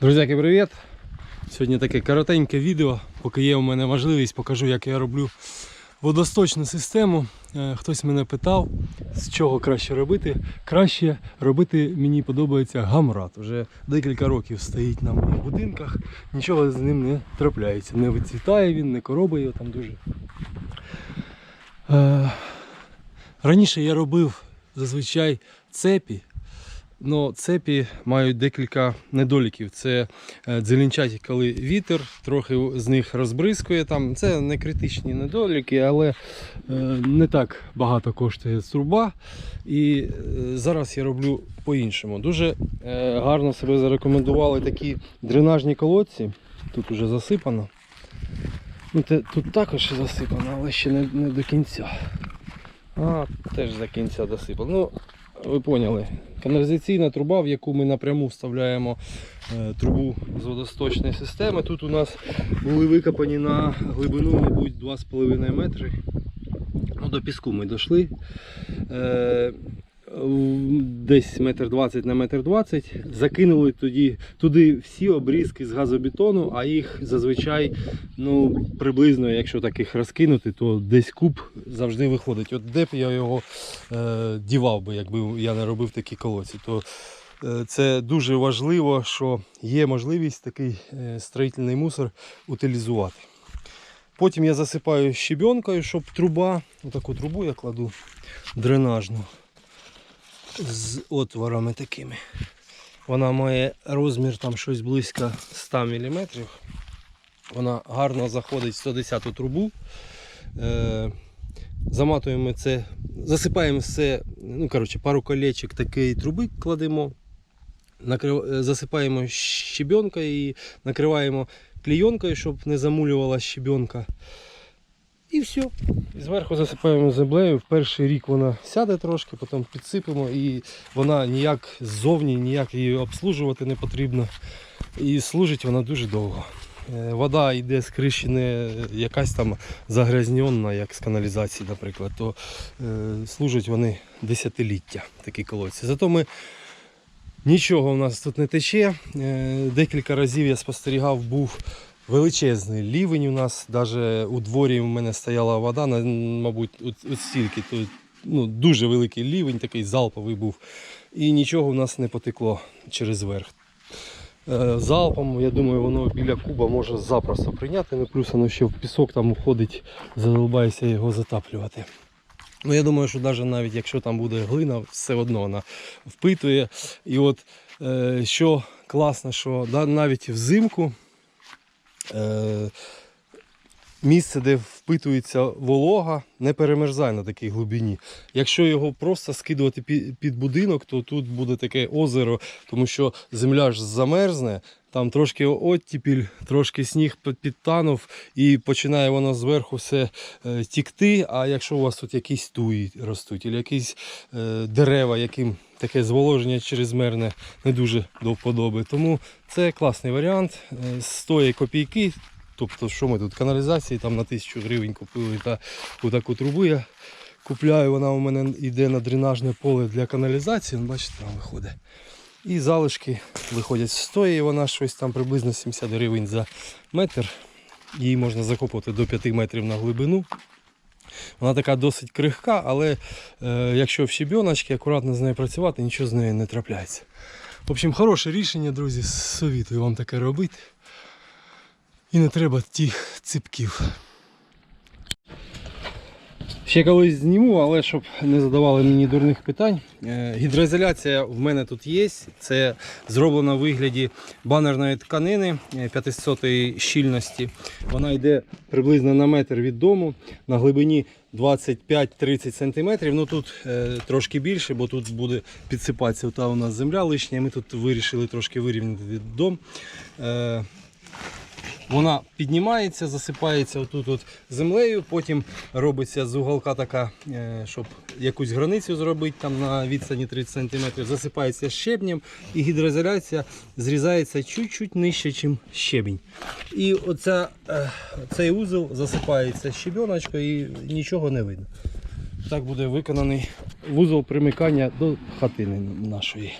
Друзяки, привіт! Сьогодні таке коротеньке відео, поки є у мене можливість, покажу, як я роблю водосточну систему. Е, Хтось мене питав, з чого краще робити. Краще робити мені подобається гамрат. Вже декілька років стоїть на моїх будинках, нічого з ним не трапляється. Не вицвітає він, не коробає його там дуже. Е, Раніше я робив зазвичай цепі. Ну, цепі мають декілька недоліків. Це е, коли вітер, трохи з них розбризкує. Там. Це не критичні недоліки, але е, не так багато коштує труба. І е, зараз я роблю по-іншому. Дуже гарно себе зарекомендували такі дренажні колодці. Тут вже засипано. Ну, тут також засипано, але ще не, не до кінця. А, теж до кінця досипано. Ну, ви поняли. Каналізаційна труба, в яку ми напряму вставляємо е, трубу з водосточної системи. Тут у нас були викопані на глибину, мабуть, 2,5 метри. Ну, до піску ми дійшли. Десь метр 20 на метр 20. Закинули тоді туди всі обрізки з газобетону, а їх зазвичай ну, приблизно, якщо таких розкинути, то десь куб завжди виходить. От де б я його е, дівав би, якби я не робив такі колодці, то е, це дуже важливо, що є можливість такий е, строїтельний мусор утилізувати. Потім я засипаю щебенкою, щоб труба, отаку трубу я кладу дренажну з отворами такими. Вона має розмір там щось близько 100 мм. Вона гарно заходить в 110 трубу. Е, заматуємо це, засипаємо все, ну коротше, пару колечок такої труби кладемо, накрив, е, засипаємо щебенкою і накриваємо клійонкою, щоб не замулювала щебенка. І все. І зверху засипаємо землею. В перший рік вона сяде трошки, потім підсипемо і вона ніяк ззовні, ніяк її обслужувати не потрібно. І служить вона дуже довго. Е, Вода йде з криші не якась там загрязнена, як з каналізації, наприклад, то е, служать вони десятиліття, такі колодці. Зато ми нічого у нас тут не тече. Е, декілька разів я спостерігав, був величезний лівень у нас. Навіть у дворі у мене стояла вода, мабуть, от, стільки. Ну, дуже великий лівень, такий залповий був. І нічого у нас не потекло через верх. Е, Залпом, я думаю, воно біля куба може запросто прийняти, ну плюс воно ще в пісок там уходить, задолбається його затаплювати. Ну, я думаю, що навіть навіть якщо там буде глина, все одно вона впитує. І от е, що класно, що навіть взимку е, місце, де впитується волога, не перемерзає на такій глибині. Якщо його просто скидувати під, будинок, то тут буде таке озеро, тому що земля ж замерзне, там трошки оттіпіль, трошки сніг підтанув і починає воно зверху все е, тікти. А якщо у вас тут якісь туї ростуть, або якісь е, дерева, яким таке зволоження чрезмерне не дуже до вподоби. Тому це класний варіант. Е, Стоїть копійки. Тобто, що ми тут каналізації там на тисячу гривень купили та таку трубу я купляю. Вона у мене йде на дренажне поле для каналізації. Ну, Бачите, там виходить. І залишки виходять з тої, вона щось там приблизно 70 гривень за метр. Її можна закопати до 5 метрів на глибину. Вона така досить крихка, але е, якщо в щебіночці, акуратно з нею працювати, нічого з нею не трапляється. В общем, хороше рішення, друзі, совітую вам таке робити. І не треба тих ципків. Ще колись зніму, але щоб не задавали мені дурних питань. Е, Гідроізоляція в мене тут є. Це зроблено в вигляді банерної тканини е, 500 щільності. Вона йде приблизно на метр від дому на глибині 25-30 см. Ну тут е, трошки більше, бо тут буде підсипатися та у нас земля лишня. Ми тут вирішили трошки вирівняти дом. Вона піднімається, засипається отут от землею, потім робиться з уголка така, е, щоб якусь границю зробити там на відстані 30 см, засипається щебнем і гідроізоляція зрізається чуть-чуть нижче, ніж щебінь. І оця, е, цей узел засипається щебіночкою і нічого не видно. Так буде виконаний вузол примикання до хатини нашої.